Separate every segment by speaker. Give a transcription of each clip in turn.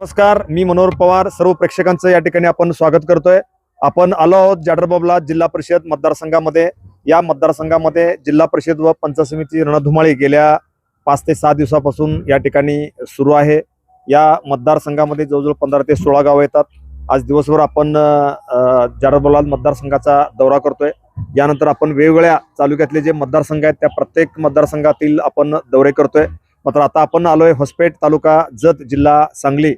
Speaker 1: नमस्कार मी मनोहर पवार. सर्व प्रेक्षकांचं या ठिकाणी आपण स्वागत करतोय. आपण आलो आहोत जाडरबाबला जिल्हा परिषद मतदारसंघामध्ये. या मतदारसंघामध्ये जिल्हा परिषद व पंचायत समिती रणधुमाळी गेल्या पाच ते सहा दिवसापासून या ठिकाणी सुरू आहे. या मतदारसंघामध्ये जवळजवळ पंधरा ते सोळा गावं येतात. आज दिवसभर आपण जाडरबाबला मतदारसंघाचा दौरा करतोय. यानंतर आपण वेगवेगळ्या तालुक्यातले जे मतदारसंघ आहेत त्या प्रत्येक मतदारसंघातील आपण दौरे करतोय. मात्र आता आपण आलोय होसपेट तालुका जत जिल्हा सांगली.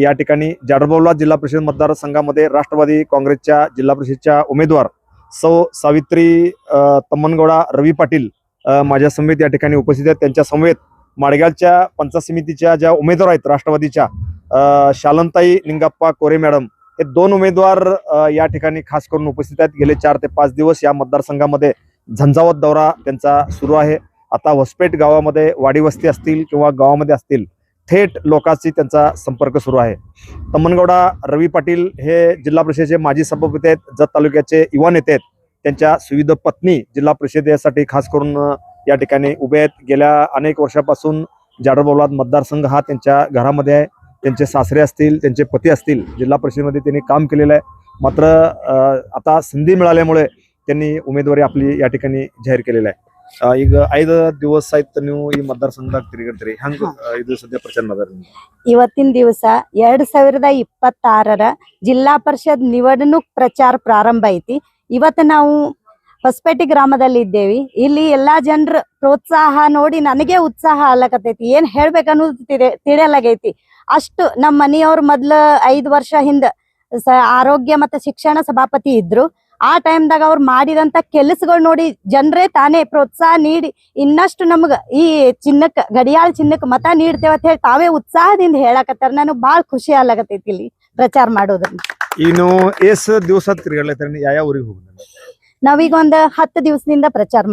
Speaker 1: या ठिकाणी जाडरबौला जिल्हा परिषद मतदारसंघामध्ये राष्ट्रवादी काँग्रेसच्या जिल्हा परिषदच्या उमेदवार सौ सावित्री तम्मनगौडा रवी पाटील माझ्या समेत या ठिकाणी उपस्थित आहेत. त्यांच्या समेत माडगावच्या पंचायत समितीच्या ज्या उमेदवार आहेत राष्ट्रवादीच्या शालंताई शालनताई निंगाप्पा कोरे मॅडम हे दोन उमेदवार या ठिकाणी खास करून उपस्थित आहेत. गेले चार ते पाच दिवस या मतदारसंघामध्ये झंझावत दौरा त्यांचा सुरू आहे. आता होसपेठ गावामध्ये वाडी वस्ती असतील किंवा गावामध्ये असतील थेट लोकांशी त्यांचा संपर्क सुरू आहे. तमनगौडा रवी पाटील हे जिल्हा परिषदेचे माजी सभापती आहेत. जत तालुक्याचे युवा नेते आहेत. त्यांच्या सुविध पत्नी जिल्हा परिषदेसाठी खास करून या ठिकाणी उभे आहेत. गेल्या अनेक वर्षापासून जाडरबौलाद मतदारसंघ हा त्यांच्या घरामध्ये आहे. त्यांचे सासरे असतील त्यांचे पती असतील जिल्हा परिषदेमध्ये त्यांनी काम केलेलं आहे. मात्र आता संधी मिळाल्यामुळे त्यांनी उमेदवारी आपली या ठिकाणी जाहीर केलेली आहे. ಆ, ಈಗ ಐದ ದಿವಸ ಆಯ್ತು ನೀವು ಈ ಮತದಾರಸಂಘದಾಗ ತಿರುಗಿರ್ತೀರಿ. ಹಂಗ ಇದು ಸದ್ಯ ಪ್ರಚಾರ ಮಾಡ್ರಿ
Speaker 2: ಇವತ್ತಿನ ದಿವಸ ಎರಡ್ ಸಾವಿರದ ಇಪ್ಪತ್ತಾರರ ಜಿಲ್ಲಾ ಪರಿಷತ್ ನಿವಡಣುಕ್ ಪ್ರಚಾರ ಪ್ರಾರಂಭ ಐತಿ. ಇವತ್ತು ನಾವು ಹೊಸಪೇಟೆ ಗ್ರಾಮದಲ್ಲಿ ಇದ್ದೇವಿ. ಇಲ್ಲಿ ಎಲ್ಲಾ ಜನರ ಪ್ರೋತ್ಸಾಹ ನೋಡಿ ನನಗೆ ಉತ್ಸಾಹ ಆಗ್ಲಕತ್ತೈತಿ. ಏನ್ ಹೇಳ್ಬೇಕನ್ನೋದು ತಿಳಿ ತಿಳಿಯಲಾಗೈತಿ. ಅಷ್ಟು ನಮ್ಮ ಮನೆಯವ್ರ ಮೊದ್ಲ ಐದ್ ವರ್ಷ ಹಿಂದ ಸ ಆರೋಗ್ಯ ಮತ್ತೆ ಶಿಕ್ಷಣ ಸಭಾಪತಿ ಇದ್ರು. ಆ ಟೈಮ್ದಾಗ ಅವ್ರು ಮಾಡಿದಂತ ಕೆಲಸಗಳು ನೋಡಿ ಜನರೇ ತಾನೇ ಪ್ರೋತ್ಸಾಹ ನೀಡಿ ಇನ್ನಷ್ಟು ನಮಗ ಈ ಚಿನ್ನಕ್ ಗಡಿಯಾಳ ಚಿನ್ನಕ್ ಮತ ನೀಡ್ತೇವ ಅಂತ ಹೇಳಿ ತಾವೇ ಉತ್ಸಾಹದಿಂದ ಹೇಳಾಕತ್ತಾರ. ನನಗ್ ಬಾಳ ಖುಷಿ ಆಗತೈತಿ ಇಲ್ಲಿ ಪ್ರಚಾರ ಮಾಡೋದ್ರಿಂದ
Speaker 1: ಇನ್ನು ಎಸ್ ದಿವಸ ತಿರುಗಾಡ್ಲತ್ತೀರಿ ಯಾವ ಯಾವ ಊರಿಗೆ
Speaker 2: ನಾವೀಗ ಒಂದ್ ಹತ್ತು ದಿವಸದಿಂದ ಪ್ರಚಾರ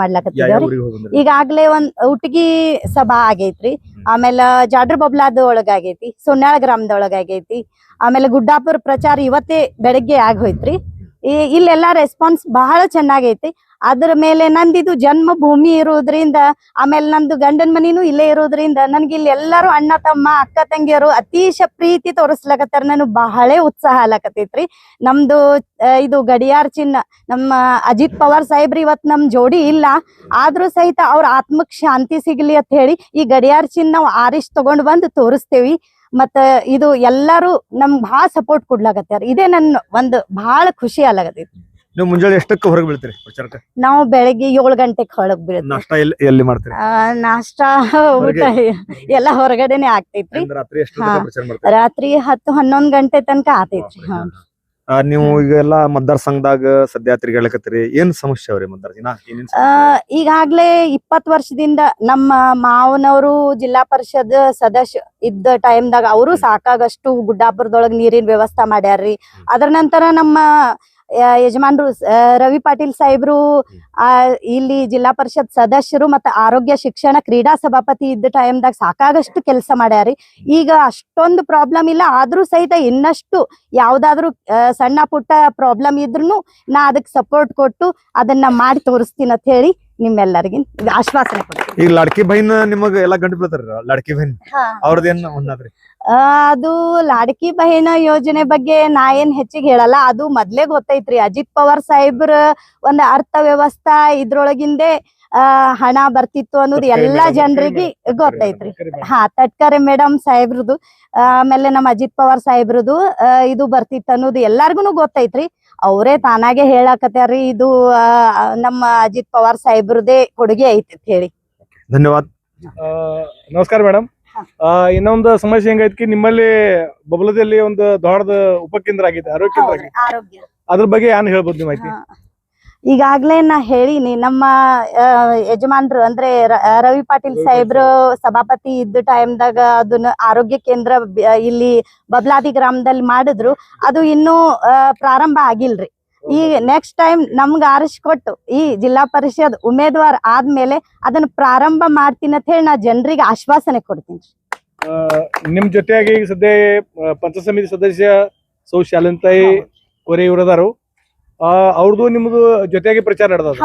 Speaker 1: ಹೋಗಿ
Speaker 2: ಈಗಾಗ್ಲೇ ಒಂದ್ ಉಟ್ಗಿ ಸಭಾ ಆಗೈತ್ರಿ. ಆಮೇಲೆ ಜಾಡ್ರ ಬಬ್ಲಾದ ಒಳಗಾಗೈತಿ ಸೊನ್ನಾಳ ಗ್ರಾಮದೊಳಗಾಗೈತಿ. ಆಮೇಲೆ ಗುಡ್ಡಾಪುರ ಪ್ರಚಾರ ಇವತ್ತೇ ಬೆಳಗ್ಗೆ ಆಗೋಯ್ತ್ರಿ ಇಲ್ಲೆಲ್ಲಾ ರೆಸ್ಪಾನ್ಸ್ ಬಹಳ ಚೆನ್ನಾಗೈತಿ. ಅದ್ರ ಮೇಲೆ ನಂದಿದು ಜನ್ಮ ಭೂಮಿ ಇರೋದ್ರಿಂದ, ಆಮೇಲೆ ನಂದು ಗಂಡನ ಮನಿನೂ ಇಲ್ಲೇ ಇರೋದ್ರಿಂದ ನನ್ಗೆ ಇಲ್ಲಿ ಎಲ್ಲಾರು ಅಣ್ಣ, ತಮ್ಮ, ಅಕ್ಕ, ತಂಗಿಯರು ಅತೀಶ ಪ್ರೀತಿ ತೋರಿಸ್ಲಕತ್ತಾರ. ನಾನು ಬಹಳ ಉತ್ಸಾಹ ಆಲಕತ್ತೈತ್ರಿ ನಮ್ದು ಇದು ಗಡಿಯಾರ್ ಚಿನ್ನ, ನಮ್ಮ ಅಜಿತ್ ಪವಾರ್ ಸಾಹೇಬ್ರಿ ಇವತ್ ನಮ್ ಜೋಡಿ ಇಲ್ಲ. ಆದ್ರೂ ಸಹಿತ ಅವ್ರ ಆತ್ಮಕ್ ಶಾಂತಿ ಸಿಗ್ಲಿ ಅಂತ ಹೇಳಿ ಈ ಗಡಿಯಾರ್ ಚಿನ್ನ ನಾವು ಆರಿಸ್ ತಗೊಂಡ್ ಬಂದು ತೋರಿಸ್ತೇವಿ. ಮತ್ತ ಇದು ಎಲ್ಲಾರು ನಮ್ಗ್ ಭಾಳ ಸಪೋರ್ಟ್ ಕೊಡ್ಲಾಗತ್ತೆ ಇದೇ ನನ್ನ ಒಂದ್ ಬಹಳ ಖುಷಿ ಆಗತ್ತೆ
Speaker 1: ನೀವು ಮುಂಜಾನೆ ಎಷ್ಟಕ್ಕೆ ಹೊರಗೆ ಬೀಳ್ತೀರಿ ಪ್ರಚಾರಕ್ಕೆ?
Speaker 2: ನಾವು ಬೆಳಗ್ಗೆ ಏಳು ಗಂಟೆಗೆ ಹೊಳಗ್ ಬೀಳ್ತೀವಿ.
Speaker 1: ನಾಷ್ಟ ಎಲ್ಲಿ ಎಲ್ಲಿ ಮಾಡ್ತೀರಿ?
Speaker 2: ಆ, ನಾಷ್ಟ ಊಟ ಎಲ್ಲ ಹೊರಗಡೆನೆ ಆಗ್ತೈತ್ರಿ.
Speaker 1: ರಾತ್ರಿ ಎಷ್ಟು
Speaker 2: ಹಾ.
Speaker 1: ಪ್ರಚಾರ ಮಾಡ್ತೀರಿ?
Speaker 2: ರಾತ್ರಿ ಹತ್ತು ಹನ್ನೊಂದ್ ಗಂಟೆ ತನಕ ಆತೈತ್ರಿ ಹಾ.
Speaker 1: ನೀವು ಈಗ ಮದ್ದಾರ್ ಸಂಘದಾಗ ಸದ್ಯ ತಿರುಗಾಡ್ಲಕತ್ತೀರಿ ಏನ್ ಸಮಸ್ಯೆ ಅವ್ರಿ ಮದ್ದಾರ್ ಏನೇನ್
Speaker 2: ಆ, ಈಗಾಗ್ಲೇ ಇಪ್ಪತ್ ವರ್ಷದಿಂದ ನಮ್ಮ ಮಾವನವರು ಜಿಲ್ಲಾ ಪರಿಷದ್ ಸದಸ್ಯ ಇದ್ದ ಟೈಮ್ದಾಗ ಅವರು ಸಾಕಾಗಷ್ಟು ಗುಡ್ಡಾಪುರದೊಳಗ್ ನೀರಿನ ವ್ಯವಸ್ಥೆ ಮಾಡ್ಯಾರ್ರಿ. ಅದ್ರ ನಂತರ ನಮ್ಮ ಯಜಮಾನ್ರು ರವಿ ಪಾಟೀಲ್ ಸಾಹೇಬ್ರು ಇಲ್ಲಿ ಜಿಲ್ಲಾ ಪರಿಷತ್ ಸದಸ್ಯರು ಮತ್ತೆ ಆರೋಗ್ಯ ಶಿಕ್ಷಣ ಕ್ರೀಡಾ ಸಭಾಪತಿ ಇದ್ದ ಟೈಮ್ದಾಗ ಸಾಕಾಗಷ್ಟು ಕೆಲಸ ಮಾಡ್ಯಾರಿ. ಈಗ ಅಷ್ಟೊಂದು ಪ್ರಾಬ್ಲಮ್ ಇಲ್ಲ. ಆದ್ರೂ ಸಹಿತ ಇನ್ನಷ್ಟು ಯಾವ್ದಾದ್ರು ಸಣ್ಣ ಪುಟ್ಟ ಪ್ರಾಬ್ಲಮ್ ಇದ್ರುನು ನಾ ಅದಕ್ಕೆ ಸಪೋರ್ಟ್ ಕೊಟ್ಟು ಅದನ್ನ ಮಾಡಿ ತೋರಿಸ್ತೀನಿ ಅಂತ ಹೇಳಿ ನಿಮ್ಮೆಲ್ಲರಿಗೆ ಆಶ್ವಾಸನೆ ಕೊಡ್ತೀನಿ.
Speaker 1: ಈಗ ಲಾಡ್ಕಿ ಬೈನ್ ನಿಮಗ ಎಲ್ಲಾ ಗಂಟು ಬೀಳ್ತಾರ ಲಾಡ್ಕಿ ಬೈನ್. ಅವ್ರದ್ದೇನ್
Speaker 2: ಅದು ಲಾಡಕಿ ಬಹಿನ ಯೋಜನೆ ಬಗ್ಗೆ ನಾ ಏನ್ ಹೆಚ್ಚಿಗೆ ಹೇಳಲ್ಲ ಅದು ಮೊದ್ಲೇ ಗೊತ್ತೈತ್ರಿ. ಅಜಿತ್ ಪವಾರ್ ಸಾಹೇಬ್ರ ಒಂದ್ ಅರ್ಥ ವ್ಯವಸ್ಥಾ ಇದ್ರೊಳಗಿಂದೆ ಹಣ ಬರ್ತಿತ್ತು ಅನ್ನೋದು ಎಲ್ಲಾ ಜನರಿಗೆ ಗೊತ್ತೈತ್ರಿ. ಹಾ ತಟ್ಕರೆ ಮೇಡಮ್ ಸಾಹೇಬ್ರದು ಆಮೇಲೆ ನಮ್ಮ ಅಜಿತ್ ಪವಾರ್ ಸಾಹೇಬ್ರದು ಇದು ಬರ್ತಿತ್ತು ಅನ್ನೋದು ಎಲ್ಲಾರ್ಗುನು ಗೊತ್ತೈತ್ರಿ. ಅವರೇ ತಾನಾಗೆ ಹೇಳಾಕತ್ಯಾರ್ರಿ ಇದು ಆ, ನಮ್ಮ ಅಜಿತ್ ಪವಾರ್ ಸಾಹೇಬ್ರದೇ ಕೊಡುಗೆ ಐತಿ ಅಂತ ಹೇಳಿ.
Speaker 1: ಧನ್ಯವಾದ.
Speaker 3: ಆ, ನಮಸ್ಕಾರ ಮೇಡಮ್. ಇನ್ನೊಂದು ಸಮಸ್ಯೆ ಹೆಂಗೈತಿ ನಿಮ್ಮಲ್ಲಿ ಬಬಲದಲ್ಲಿ ಒಂದು ದೊಡ್ಡದ ಉಪಕೇಂದ್ರ ಆಗಿದೆ ಆರೋಗ್ಯ ಕೇಂದ್ರ
Speaker 2: ಆರೋಗ್ಯ.
Speaker 3: ಅದ್ರ ಬಗ್ಗೆ ಏನ್ ಹೇಳ್ಬೋದು ನಿಮ್ಮ ಮಾಹಿತಿ.
Speaker 2: ಈಗಾಗ್ಲೇ ನಾ ಹೇಳಿನಿ ನಮ್ಮ ಯಜಮಾನ್ರು ಅಂದ್ರೆ ರವಿ ಪಾಟೀಲ್ ಸಾಹೇಬ್ರು ಸಭಾಪತಿ ಇದ್ದ ಟೈಮ್ದಾಗ ಅದನ್ನ ಆರೋಗ್ಯ ಕೇಂದ್ರ ಇಲ್ಲಿ ಬಬ್ಲಾದಿ ಗ್ರಾಮದಲ್ಲಿ ಮಾಡಿದ್ರು. ಅದು ಇನ್ನೂ ಪ್ರಾರಂಭ ಆಗಿಲ್ರಿ. ಈ ನೆಕ್ಸ್ಟ್ ಟೈಮ್ ನಮ್ಗ ಆರಿಸ್ಕೊಟ್ಟು ಈ ಜಿಲ್ಲಾ ಪರಿಷತ್ ಉಮೇದ್ವಾರ್ ಆದ್ಮೇಲೆ ಅದನ್ನ ಪ್ರಾರಂಭ ಮಾಡ್ತೀನಿ ಅಂತ ಹೇಳಿ ನಾ ಜನರಿಗೆ ಆಶ್ವಾಸನೆ ಕೊಡ್ತೀನಿ.
Speaker 3: ನಿಮ್ ಜೊತೆಯಾಗಿ ಸದ್ಯ ಪಂಚ ಪಂಚಾಯತ್ ಸಮಿತಿ ಸದಸ್ಯ ಸೌ ಶಾಲಂತಾಯಿ ಕೊರೆ ಇವ್ರದಾರು ಅವ್ರದ್ದು ನಿಮ್ದು ಜೊತೆಯಾಗಿ ಪ್ರಚಾರ ನಡೆದದ?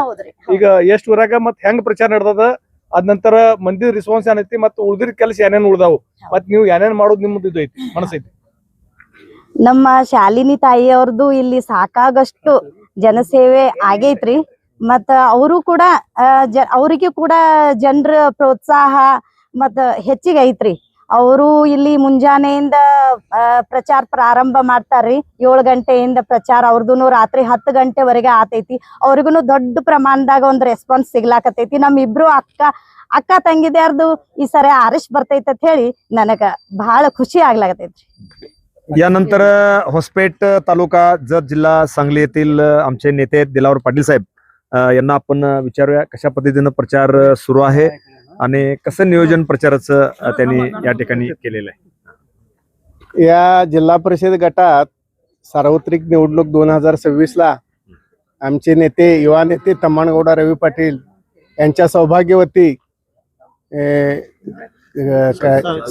Speaker 3: ಈಗ ಎಷ್ಟ್ ಊರಾಗ ಮತ್ ಹೆಂಗ್ ಪ್ರಚಾರ ನಡೆದದ? ಅದ ನಂತರ ಮಂದಿ ರಿಸ್ಪಾನ್ಸ್ ಏನೈತಿ ಮತ್ತ ಉಳಿದ್ರ ಕೆಲಸ ಏನೇನ್ ಉಳ್ದಾವು? ಮತ್ ನೀವು ಏನೇನ್ ಮಾಡೋದು ನಿಮ್ದು ಇದು ಐತಿ ಮನಸ್ಸೈತಿ
Speaker 2: ನಮ್ಮ ಶಾಲಿನಿ ತಾಯಿಯವ್ರದ್ದು ಇಲ್ಲಿ ಸಾಕಾಗಷ್ಟು ಜನಸೇವೆ ಆಗೈತ್ರಿ. ಮತ್ತ ಅವರು ಕೂಡ ಅವರಿಗೆ ಕೂಡ ಜನರ ಪ್ರೋತ್ಸಾಹ ಮತ್ತ ಹೆಚ್ಚಿಗೆ ಐತ್ರಿ. ಅವರು ಇಲ್ಲಿ ಮುಂಜಾನೆಯಿಂದ ಆ, ಪ್ರಚಾರ ಪ್ರಾರಂಭ ಮಾಡ್ತಾರ್ರಿ ಏಳು ಗಂಟೆಯಿಂದ ಪ್ರಚಾರ ಅವ್ರದ್ದು ರಾತ್ರಿ ಹತ್ತು ಗಂಟೆವರೆಗೆ ಆತೈತಿ ಅವ್ರಿಗೂ ದೊಡ್ಡ ಪ್ರಮಾಣದಾಗ ಒಂದ್ ರೆಸ್ಪಾನ್ಸ್ ಸಿಗ್ಲಾಕತೈತಿ ನಮ್ ಇಬ್ರು ಅಕ್ಕ ಅಕ್ಕ ತಂಗಿದ್ಯಾರ್ದು ಈ ಸರಿ ಆರಿಸ್ ಬರ್ತೈತಿ ಅಂತ ಹೇಳಿ ನನಗ ಬಹಳ ಖುಷಿ ಆಗ್ಲಾಕತೈತ್ರಿ
Speaker 1: यानंतर होसपेट तालुका जत जिल्हा सांगली येथील अ, आमचे नेते आहेत दिलावर पाटील साहेब अ, यांना आपण अ, विचारूया कशा पद्धतीनं प्रचार अ, सुरू आहे आणि कसं नियोजन प्रचाराचं त्यांनी या ठिकाणी केलेलं आहे?
Speaker 4: या जिल्हा परिषद गटात सार्वत्रिक निवडणूक दोन हजार सव्वीसला आमचे नेते युवा नेते तम्माणगौडा रवी पाटील यांच्या सौभाग्यवती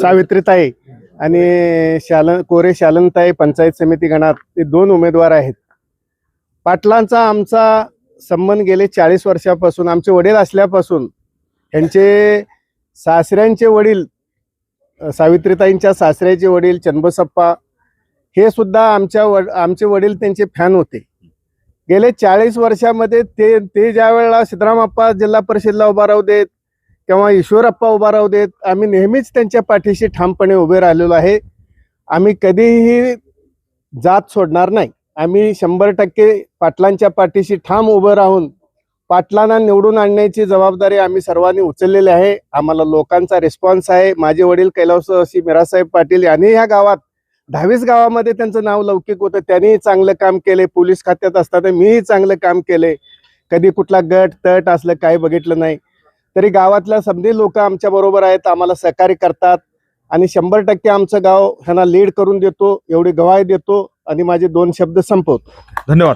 Speaker 4: सावित्रीताई आणि शालन कोरे शालनताई पंचायत समिती गणात ते दोन उमेदवार आहेत. पाटलांचा आमचा संबंध गेले चाळीस वर्षापासून आमचे वडील असल्यापासून यांचे सासऱ्यांचे वडील सावित्रीताईंच्या सासऱ्याचे वडील चन्नबसप्पा हे सुद्धा आमच्या वड आमचे वडील त्यांचे फॅन होते. गेले चाळीस वर्षामध्ये ते ते ज्या वेळेला सिद्धरामप्पा जिल्हा परिषदला उभा राहू देत किंवा ईश्वरप्पा उभा राहू देत आम्ही नेहमीच त्यांच्या पाठीशी ठामपणे उभे राहिलेलो आहे. आम्ही कधीही जात सोडणार नाही. आम्ही शंभर टक्के पाटलांच्या पाठीशी ठाम उभं राहून पाटलांना निवडून आणण्याची जबाबदारी आम्ही सर्वांनी उचललेली आहे. आम्हाला लोकांचा रिस्पॉन्स आहे. माझे वडील कैलासवासी मिरासाहेब पाटील यांनी ह्या गावात दहावीस गावामध्ये त्यांचं नाव लौकिक होतं. त्यांनीही चांगलं काम केले. पोलीस खात्यात असताना मीही चांगलं काम केले. कधी कुठला गट तट असलं काही बघितलं नाही. तरी गावातल्या समधी लोक आमच्या बरोबर आहेत. आम्हाला सहकार्य करतात. आणि शंभर टक्के आमचं गाव ह्यांना लीड करून देतो. एवढी गवाही देतो. आणि माझे दोन शब्द संपवतो.
Speaker 1: धन्यवाद.